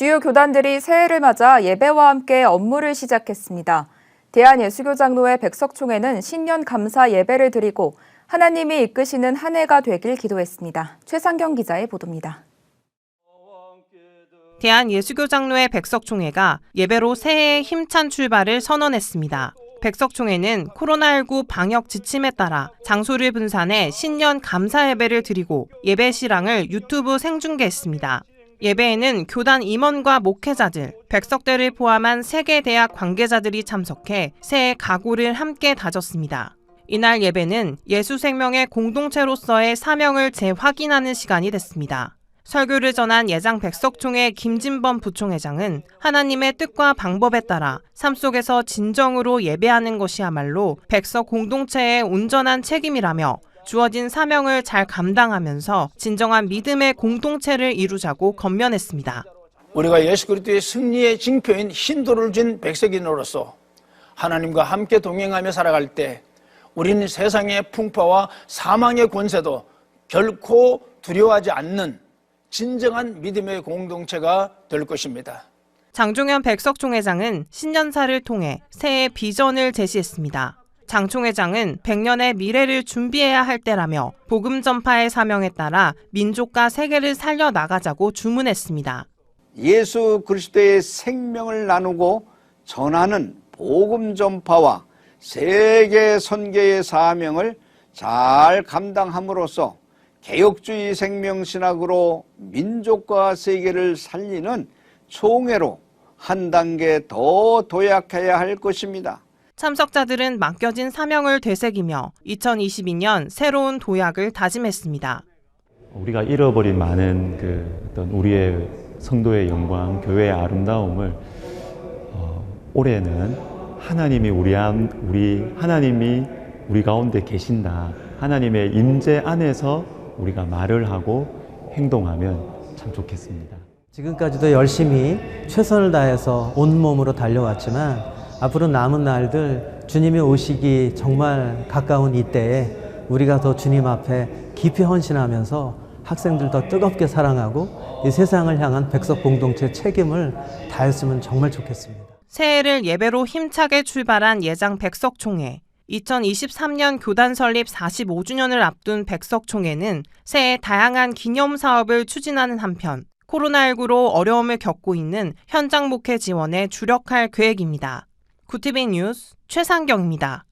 주요 교단들이 새해를 맞아 예배와 함께 업무를 시작했습니다. 대한예수교장로회 백석총회는 신년 감사 예배를 드리고 하나님이 이끄시는 한 해가 되길 기도했습니다. 최상경 기자의 보도입니다. 대한예수교장로회 백석총회가 예배로 새해의 힘찬 출발을 선언했습니다. 백석총회는 코로나19 방역 지침에 따라 장소를 분산해 신년 감사 예배를 드리고 예배 실황을 유튜브 생중계했습니다. 예배에는 교단 임원과 목회자들, 백석대를 포함한 세계 대학 관계자들이 참석해 새해 각오를 함께 다졌습니다. 이날 예배는 예수생명의 공동체로서의 사명을 재확인하는 시간이 됐습니다. 설교를 전한 예장 백석총회 김진범 부총회장은 하나님의 뜻과 방법에 따라 삶 속에서 진정으로 예배하는 것이야말로 백석 공동체의 온전한 책임이라며 주어진 사명을 잘 감당하면서 진정한 믿음의 공동체를 이루자고 건면했습니다. 우리가 예수 그리스도의 승리의 징표인 신도를 진 백석인으로서 하나님과 함께 동행하며 살아갈 때 우리는 세상의 풍파와 사망의 권세도 결코 두려워하지 않는 진정한 믿음의 공동체가 될 것입니다. 장종현 백석총회장은 신년사를 통해 새해 비전을 제시했습니다. 장 총회장은 100년의 미래를 준비해야 할 때라며 복음 전파의 사명에 따라 민족과 세계를 살려 나가자고 주문했습니다. 예수 그리스도의 생명을 나누고 전하는 복음 전파와 세계 선교의 사명을 잘 감당함으로써 개혁주의 생명신학으로 민족과 세계를 살리는 총회로 한 단계 더 도약해야 할 것입니다. 참석자들은 맡겨진 사명을 되새기며 2022년 새로운 도약을 다짐했습니다. 우리가 잃어버린 많은 그 어떤 우리의 성도의 영광, 교회의 아름다움을 어, 올해는 하나님이 우리 안 우리 하나님이 우리 가운데 계신다. 하나님의 임재 안에서 우리가 말을 하고 행동하면 참 좋겠습니다. 지금까지도 열심히 최선을 다해서 온 몸으로 달려왔지만 앞으로 남은 날들 주님이 오시기 정말 가까운 이때에 우리가 더 주님 앞에 깊이 헌신하면서 학생들 더 뜨겁게 사랑하고 이 세상을 향한 백석 공동체 책임을 다했으면 정말 좋겠습니다. 새해를 예배로 힘차게 출발한 예장 백석 총회. 2023년 교단 설립 45주년을 앞둔 백석총회는 새해 다양한 기념 사업을 추진하는 한편 코로나19로 어려움을 겪고 있는 현장 목회 지원에 주력할 계획입니다. 구티비 뉴스 최상경입니다.